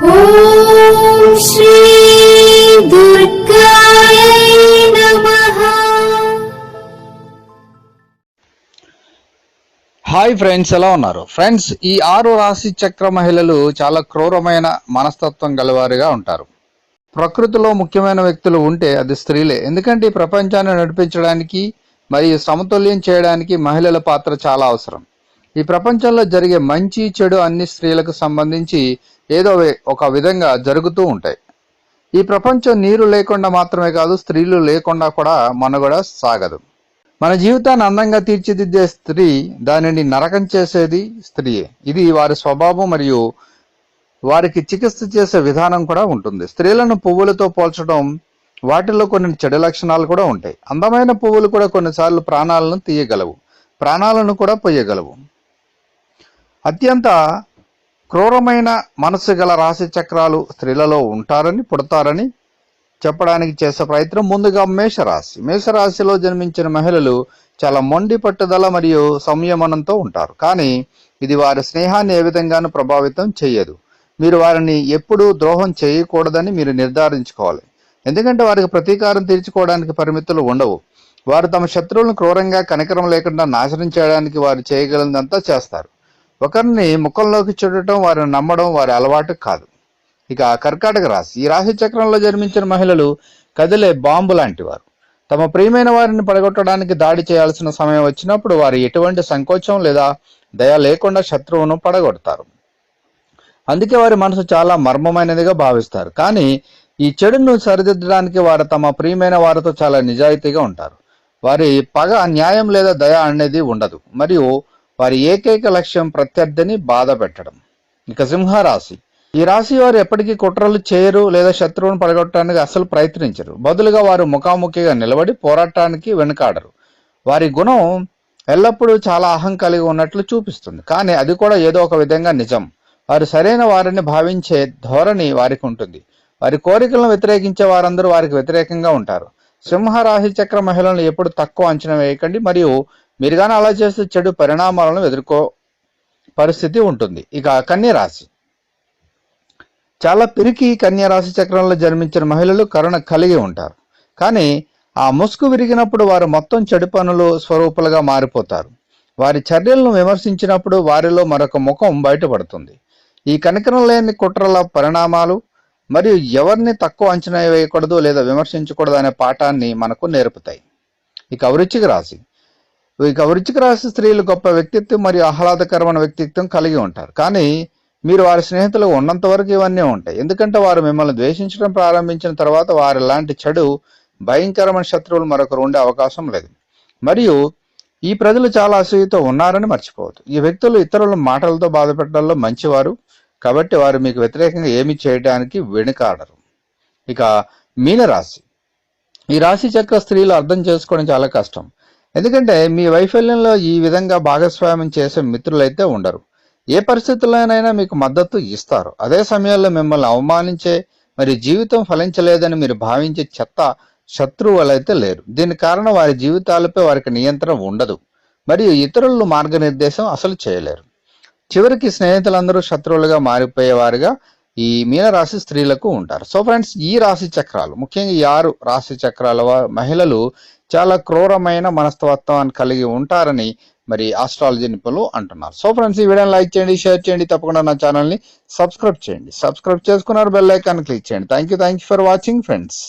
Hi friends ఎలా ఉన్నారు? Friends ఈ ఆరు రాశి చక్ర మహిళలు చాలా క్రూరమైన మనస్తత్వం గలవారిగా ఉంటారు. ప్రకృతిలో ముఖ్యమైన వ్యక్తులు ఉంటే అది స్త్రీలే. ఎందుకంటే ఈ ప్రపంచాన్ని నడిపించడానికి మరియు సమతుల్యం చేయడానికి మహిళల పాత్ర చాలా అవసరం. ఈ ప్రపంచంలో జరిగే మంచి చెడు అన్ని స్త్రీలకు సంబంధించి ఏదో వే- ఒక విధంగా జరుగుతూ ఉంటాయి. ఈ ప్రపంచం నీరు లేకుండా మాత్రమే కాదు స్త్రీలు లేకుండా కూడా మనుగడ సాగదు. మన జీవితాన్ని అందంగా తీర్చిదిద్దే స్త్రీ దానిని నరకం చేసేది స్త్రీయే. ఇది వారి స్వభావం మరియు వారికి చికిత్స చేసే విధానం కూడా ఉంటుంది. స్త్రీలను పువ్వులతో పోల్చడం వాటిలో కొన్ని చెడు లక్షణాలు కూడా ఉంటాయి. అందమైన పువ్వులు కూడా కొన్నిసార్లు ప్రాణాలను తీయగలవు. ప్రాణాలను కూడా పోయగలవు. అత్యంత క్రూరమైన మనసు గల రాశి చక్రాలు స్త్రీలలో ఉంటారని పుడతారని చెప్పడానికి చేసే ప్రయత్నం ముందుగా మేషరాశి. మేషరాశిలో జన్మించిన మహిళలు చాలా మొండి పట్టుదల మరియు సంయమనంతో ఉంటారు. కానీ ఇది వారి స్నేహాన్ని ఏ విధంగానూ ప్రభావితం చేయదు. మీరు వారిని ఎప్పుడూ ద్రోహం చేయకూడదని మీరు నిర్ధారించుకోవాలి. ఎందుకంటే వారికి ప్రతీకారం తీర్చుకోవడానికి పరిమితులు ఉండవు. వారు తమ శత్రువులను క్రూరంగా కనికరం లేకుండా నాశనం చేయడానికి వారు చేయగలిగినంతా చేస్తారు. ఒకరిని ముఖంలోకి చూడటం వారిని నమ్మడం వారి అలవాటు కాదు. ఇక కర్కాటక రాశి ఈ రాశి చక్రంలో జన్మించిన మహిళలు కదిలే బాంబు లాంటి వారు. తమ ప్రియమైన వారిని పడగొట్టడానికి దాడి చేయాల్సిన సమయం వచ్చినప్పుడు వారు ఎటువంటి సంకోచం లేదా దయ లేకుండా శత్రువును పడగొడతారు. అందుకే వారి మనసు చాలా మర్మమైనదిగా భావిస్తారు. కానీ ఈ చెడును సరిదిద్దడానికి వారు తమ ప్రియమైన వారితో చాలా నిజాయితీగా ఉంటారు. వారి పగ న్యాయం లేదా దయ అనేది ఉండదు. మరియు వారి ఏకైక లక్ష్యం ప్రత్యర్థిని బాధ పెట్టడం. ఇక సింహరాశి. ఈ రాశి వారు ఎప్పటికీ కుట్రలు చేయరు లేదా శత్రువును పడగొట్టడానికి అసలు ప్రయత్నించరు. బదులుగా వారు ముఖాముఖిగా నిలబడి పోరాటానికి వెనుకాడరు. వారి గుణం ఎల్లప్పుడూ చాలా అహం కలిగి ఉన్నట్లు చూపిస్తుంది. కానీ అది కూడా ఏదో ఒక విధంగా నిజం. వారు సరైన వారిని భావించే ధోరణి వారికి ఉంటుంది. వారి కోరికలను వ్యతిరేకించే వారందరూ వారికి వ్యతిరేకంగా ఉంటారు. సింహ రాశి చక్ర మహిళలను ఎప్పుడు తక్కువ అంచనా వేయకండి. మరియు మీరు కానీ అలా చేస్తే చెడు పరిణామాలను ఎదుర్కో పరిస్థితి ఉంటుంది. ఇక కన్యరాశి. చాలా పిరికి కన్యరాశి చక్రంలో జన్మించిన మహిళలు కరుణ కలిగి ఉంటారు. కానీ ఆ ముసుగు విరిగినప్పుడు వారు మొత్తం చెడు పనులు స్వరూపులుగా మారిపోతారు. వారి చర్యలను విమర్శించినప్పుడు వారిలో మరొక ముఖం బయటపడుతుంది. ఈ కనికరం లేని కుట్రల పరిణామాలు మరియు ఎవరిని తక్కువ అంచనా వేయకూడదు లేదా విమర్శించకూడదు అనే పాఠాన్ని మనకు నేర్పుతాయి. ఇక వృచ్చిక రాశి. ఇక వృచ్చిక రాశి స్త్రీలు గొప్ప వ్యక్తిత్వం మరియు ఆహ్లాదకరమైన వ్యక్తిత్వం కలిగి ఉంటారు. కానీ మీరు వారి స్నేహితులు ఉన్నంత వరకు ఇవన్నీ ఉంటాయి. ఎందుకంటే వారు మిమ్మల్ని ద్వేషించడం ప్రారంభించిన తర్వాత వారి లాంటి చెడు భయంకరమైన శత్రువులు మరొకరు ఉండే అవకాశం లేదు. మరియు ఈ ప్రజలు చాలా అసూయతో ఉన్నారని మర్చిపోవద్దు. ఈ వ్యక్తులు ఇతరుల మాటలతో బాధపెట్టడంలో మంచివారు. కాబట్టి వారు మీకు వ్యతిరేకంగా ఏమి చేయడానికి వెనుకాడరు. ఇక మీనరాశి. ఈ రాశి చక్ర స్త్రీలు అర్థం చేసుకోవడం చాలా కష్టం. ఎందుకంటే మీ వైఫల్యంలో ఈ విధంగా భాగస్వామ్యం చేసే మిత్రులైతే ఉండరు. ఏ పరిస్థితుల్లోనైనా మీకు మద్దతు ఇస్తారు. అదే సమయంలో మిమ్మల్ని అవమానించే మరి జీవితం ఫలించలేదని మీరు భావించే చెత్త శత్రువులైతే లేరు. దీని కారణం వారి జీవితాలపై వారికి నియంత్రణ ఉండదు. మరియు ఇతరులను మార్గనిర్దేశం అసలు చేయలేరు. చివరికి స్నేహితులందరూ శత్రువులుగా మారిపోయేవారుగా ఈ మీన రాశి స్త్రీలకు ఉంటారు. సో ఫ్రెండ్స్ ఈ రాశి చక్రాలు ముఖ్యంగా ఈ ఆరు రాశి చక్రాల మహిళలు చాలా క్రూరమైన మనస్తత్వాన్ని కలిగి ఉంటారని మరి ఆస్ట్రాలజీ నిపుణులు అంటున్నారు. సో ఫ్రెండ్స్ ఈ వీడియోని లైక్ చేయండి షేర్ చేయండి తప్పకుండా నా ఛానల్ని సబ్స్క్రైబ్ చేయండి. సబ్స్క్రైబ్ చేసుకున్నారు బెల్ ఐకాన్ క్లిక్ చేయండి. Thank you thank you for watching friends